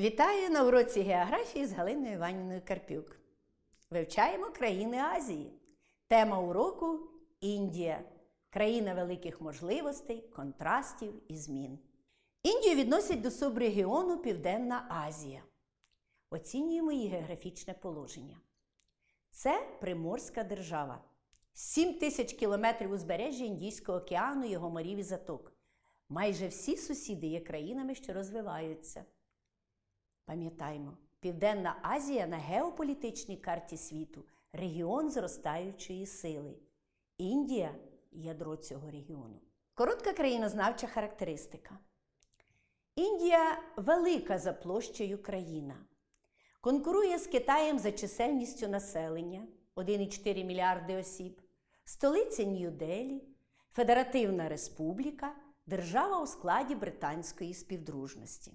Вітаю на уроці географії з Галиною Іванівною Карпюк. Вивчаємо країни Азії. Тема уроку Індія. Країна великих можливостей, контрастів і змін. Індію відносять до субрегіону Південна Азія. Оцінюємо її географічне положення. Це Приморська держава. 7 тисяч кілометрів узбережжя Індійського океану, його морів і заток. Майже всі сусіди є країнами, що розвиваються. Пам'ятаймо, Південна Азія на геополітичній карті світу регіон зростаючої сили. Індія ядро цього регіону. Коротка країнознавча характеристика. Індія велика за площею країна. Конкурує з Китаєм за чисельністю населення 1,4 мільярди осіб, столиця Нью-Делі, Федеративна Республіка, держава у складі Британської співдружності.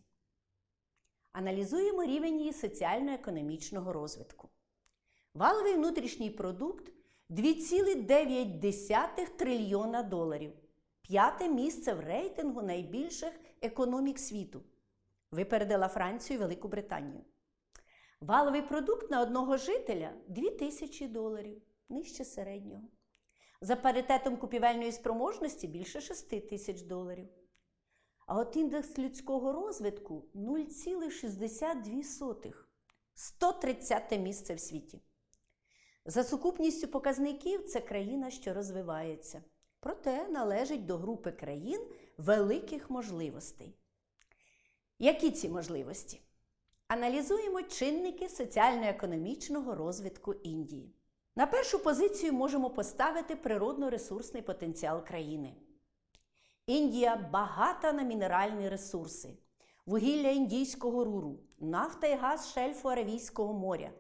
Аналізуємо рівень її соціально-економічного розвитку. Валовий внутрішній продукт 2,9 трильйона доларів. П'яте місце в рейтингу найбільших економік світу. Випередила Францію і Велику Британію. Валовий продукт на одного жителя 2 тисячі доларів, нижче середнього. За паритетом купівельної спроможності більше 6 тисяч доларів. А от індекс людського розвитку 0,62. 130 місце в світі. За сукупністю показників це країна, що розвивається. Проте належить до групи країн великих можливостей. Які ці можливості? Аналізуємо чинники соціально-економічного розвитку Індії. На першу позицію можемо поставити природно-ресурсний потенціал країни. Індія багата на мінеральні ресурси, вугілля індійського руру, нафта і газ шельфу Аравійського моря,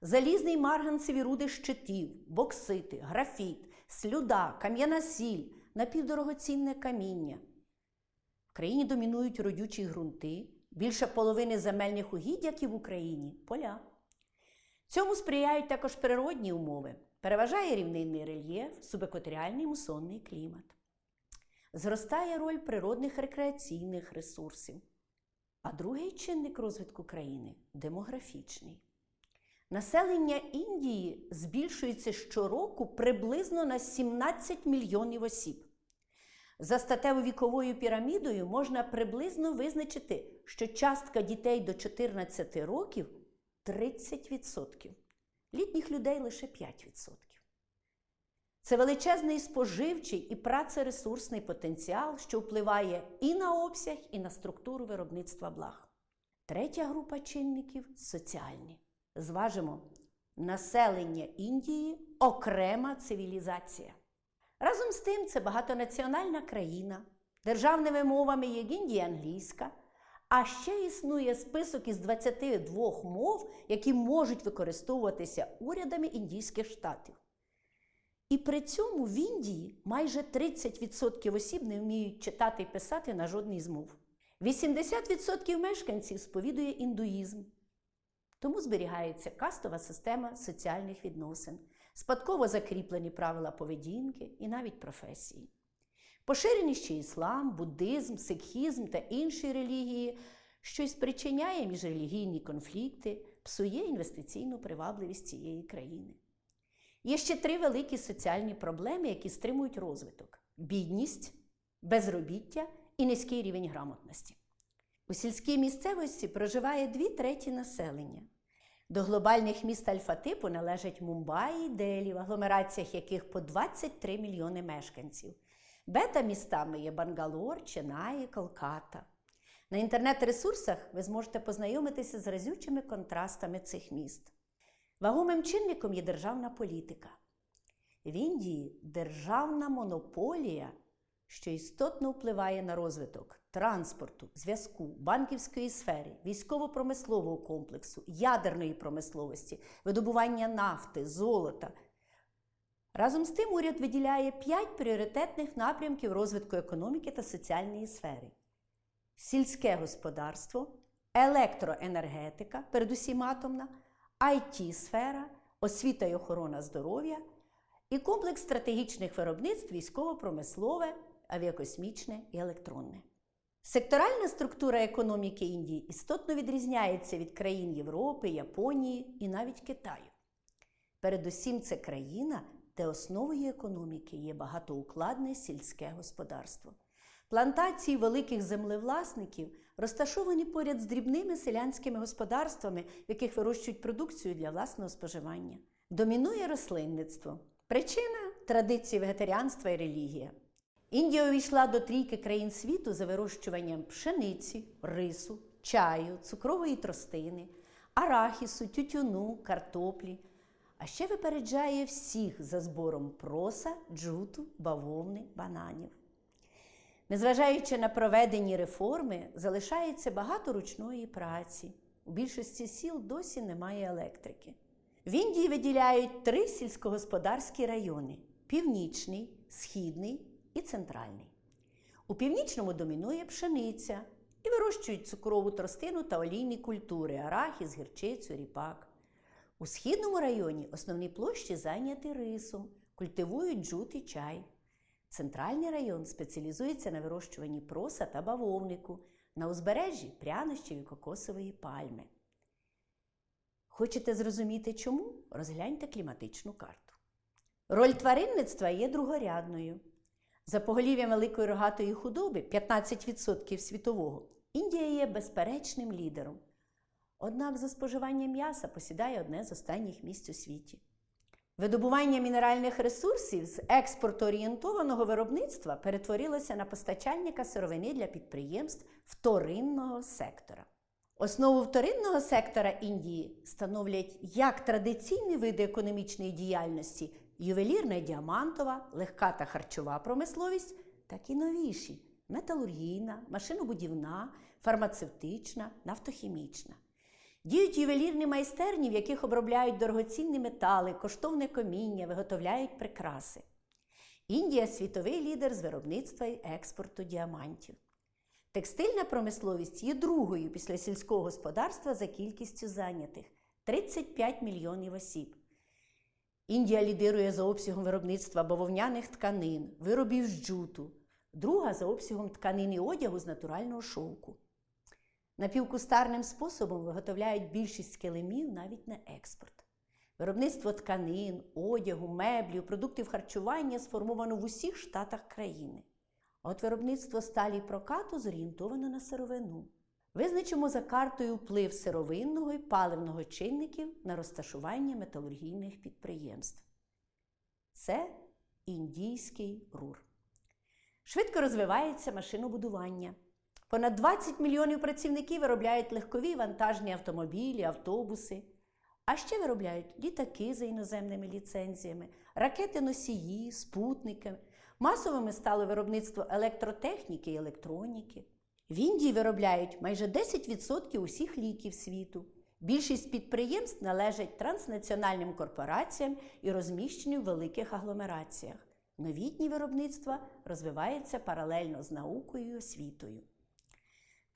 залізний марганцеві руди щитів, боксити, графіт, слюда, кам'яна сіль, напівдорогоцінне каміння. В країні домінують родючі ґрунти, більше половини земельних угідь, як і в Україні поля. Цьому сприяють також природні умови. Переважає рівнинний рельєф, субекваторіальний мусонний клімат. Зростає роль природних рекреаційних ресурсів. А другий чинник розвитку країни демографічний. Населення Індії збільшується щороку приблизно на 17 мільйонів осіб. За статево-віковою пірамідою можна приблизно визначити, що частка дітей до 14 років 30%, літніх людей лише 5%. Це величезний споживчий і працересурсний потенціал, що впливає і на обсяг, і на структуру виробництва благ. Третя група чинників соціальні. Зважимо, населення Індії окрема цивілізація. Разом з тим, це багатонаціональна країна, державними мовами є індія англійська, а ще існує список із 22 мов, які можуть використовуватися урядами індійських штатів. І при цьому в Індії майже 30% осіб не вміють читати і писати на жодній з мов. 80% мешканців сповідує індуїзм. Тому зберігається кастова система соціальних відносин, спадково закріплені правила поведінки і навіть професії. Поширені ще іслам, буддизм, сикхізм та інші релігії, що й спричиняє міжрелігійні конфлікти, псує інвестиційну привабливість цієї країни. Є ще три великі соціальні проблеми, які стримують розвиток: бідність, безробіття і низький рівень грамотності. У сільській місцевості проживає дві треті населення. До глобальних міст альфа-типу належать Мумбаї і Делі, в агломераціях яких по 23 мільйони мешканців. Бета-містами є Бангалор, Ченай і Колката. На інтернет-ресурсах ви зможете познайомитися з разючими контрастами цих міст. Вагомим чинником є державна політика. В Індії державна монополія, що істотно впливає на розвиток транспорту, зв'язку, банківської сфери, військово-промислового комплексу, ядерної промисловості, видобування нафти, золота. Разом з тим уряд виділяє п'ять пріоритетних напрямків розвитку економіки та соціальної сфери: сільське господарство, електроенергетика, передусім атомна, it сфера освіта й охорона здоров'я і комплекс стратегічних виробництв військово-промислове, авіакосмічне і електронне. Секторальна структура економіки Індії істотно відрізняється від країн Європи, Японії і навіть Китаю. Передусім, це країна, де основою економіки є багатоукладне сільське господарство. Плантації великих землевласників розташовані поряд з дрібними селянськими господарствами, в яких вирощують продукцію для власного споживання. Домінує рослинництво. Причина традиції вегетаріанства і релігія. Індія увійшла до трійки країн світу за вирощуванням пшениці, рису, чаю, цукрової тростини, арахісу, тютюну, картоплі, а ще випереджає всіх за збором проса, джуту, бавовни, бананів. Незважаючи на проведені реформи, залишається багато ручної праці. У більшості сіл досі немає електрики. В Індії виділяють три сільськогосподарські райони: північний, східний і центральний. У північному домінує пшениця і вирощують цукрову тростину та олійні культури арахіс, гірчицю, ріпак. У східному районі основні площі зайняті рисом, культивують джут і чай. Центральний район спеціалізується на вирощуванні проса та бавовнику, на узбережжі прянощів і кокосової пальми. Хочете зрозуміти чому? Розгляньте кліматичну карту. Роль тваринництва є другорядною. За поголів'ям великої рогатої худоби 15% світового, Індія є безперечним лідером. Однак за споживанням м'яса посідає одне з останніх місць у світі. Видобування мінеральних ресурсів з експортоорієнтованого виробництва перетворилося на постачальника сировини для підприємств вторинного сектора. Основу вторинного сектора Індії становлять як традиційні види економічної діяльності ювелірна і діамантова, легка та харчова промисловість, так і новіші металургійна, машинобудівна, фармацевтична, нафтохімічна. Діють ювелірні майстерні, в яких обробляють дорогоцінні метали, коштовне коміння, виготовляють прикраси. Індія світовий лідер з виробництва і експорту діамантів. Текстильна промисловість є другою після сільського господарства за кількістю зайнятих 35 мільйонів осіб. Індія лідирує за обсягом виробництва бавовняних тканин, виробів з джуту, друга за обсягом тканин і одягу з натурального шовку. Напівкустарним способом виготовляють більшість килимів навіть на експорт. Виробництво тканин, одягу, меблів, продуктів харчування сформовано в усіх штатах країни. От виробництво сталі прокату зорієнтовано на сировину. Визначимо за картою вплив сировинного і паливного чинників на розташування металургійних підприємств. Це індійський рур. Швидко розвивається машинобудування. Понад 20 мільйонів працівників виробляють легкові вантажні автомобілі, автобуси, а ще виробляють літаки за іноземними ліцензіями, ракети-носії, спутники. Масовими стало виробництво електротехніки і електроніки. В Індії виробляють майже 10% усіх ліків світу. Більшість підприємств належать транснаціональним корпораціям і розміщені в великих агломераціях. Новітні виробництва розвиваються паралельно з наукою і освітою.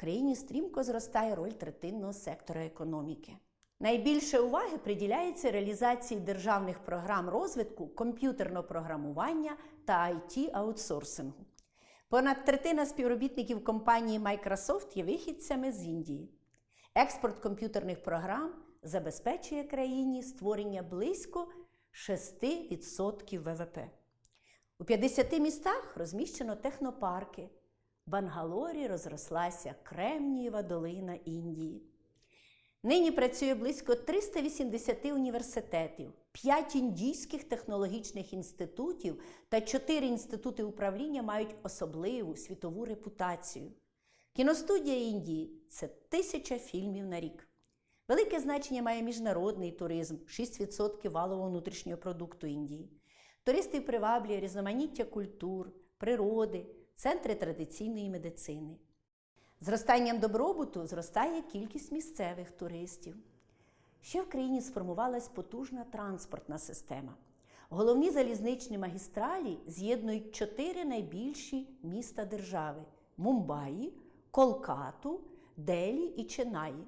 Країні стрімко зростає роль третинного сектора економіки. Найбільше уваги приділяється реалізації державних програм розвитку комп'ютерного програмування та it аутсорсингу. Понад третина співробітників компанії Microsoft є вихідцями з Індії. Експорт комп'ютерних програм забезпечує країні створення близько 6% ВВП. У 50 містах розміщено технопарки. Бангалорі розрослася Кремнієва долина Індії. Нині працює близько 380 університетів, 5 індійських технологічних інститутів та 4 інститути управління мають особливу світову репутацію. Кіностудія Індії це тисяча фільмів на рік. Велике значення має міжнародний туризм 6% валового внутрішнього продукту Індії. Туристів приваблює різноманіття культур, природи, центри традиційної медицини. Зростанням добробуту зростає кількість місцевих туристів. Ще в країні сформувалась потужна транспортна система. Головні залізничні магістралі з'єднують чотири найбільші міста держави Мумбаї, Колкату, Делі і Ченаї.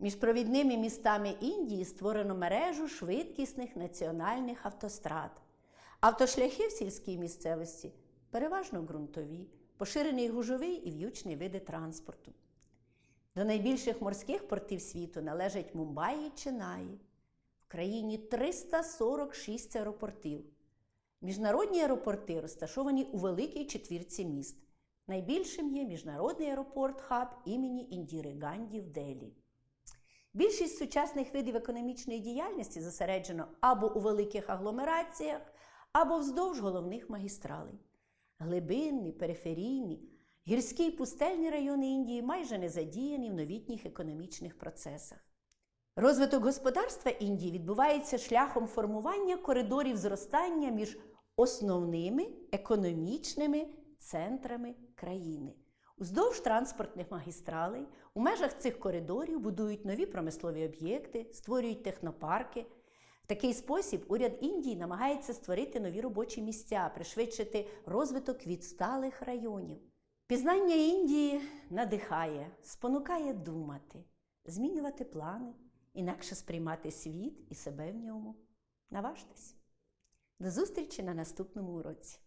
Між провідними містами Індії створено мережу швидкісних національних автострад. Автошляхи в сільській місцевості переважно ґрунтові, поширений гужовий і в'ючний види транспорту. До найбільших морських портів світу належать Мумбаї і Ченаї. В країні 346 аеропортів. Міжнародні аеропорти розташовані у великій четвірці міст. Найбільшим є міжнародний аеропорт хаб імені Індіри Ганді в Делі. Більшість сучасних видів економічної діяльності зосереджено або у великих агломераціях, або вздовж головних магістралей. Глибинні, периферійні, гірські й пустельні райони Індії майже не задіяні в новітніх економічних процесах. Розвиток господарства Індії відбувається шляхом формування коридорів зростання між основними економічними центрами країни. Уздовж транспортних магістралей у межах цих коридорів будують нові промислові об'єкти, створюють технопарки. В такий спосіб уряд Індії намагається створити нові робочі місця, пришвидшити розвиток відсталих районів. Пізнання Індії надихає, спонукає думати, змінювати плани, інакше сприймати світ і себе в ньому. Наважтесь! До зустрічі на наступному уроці!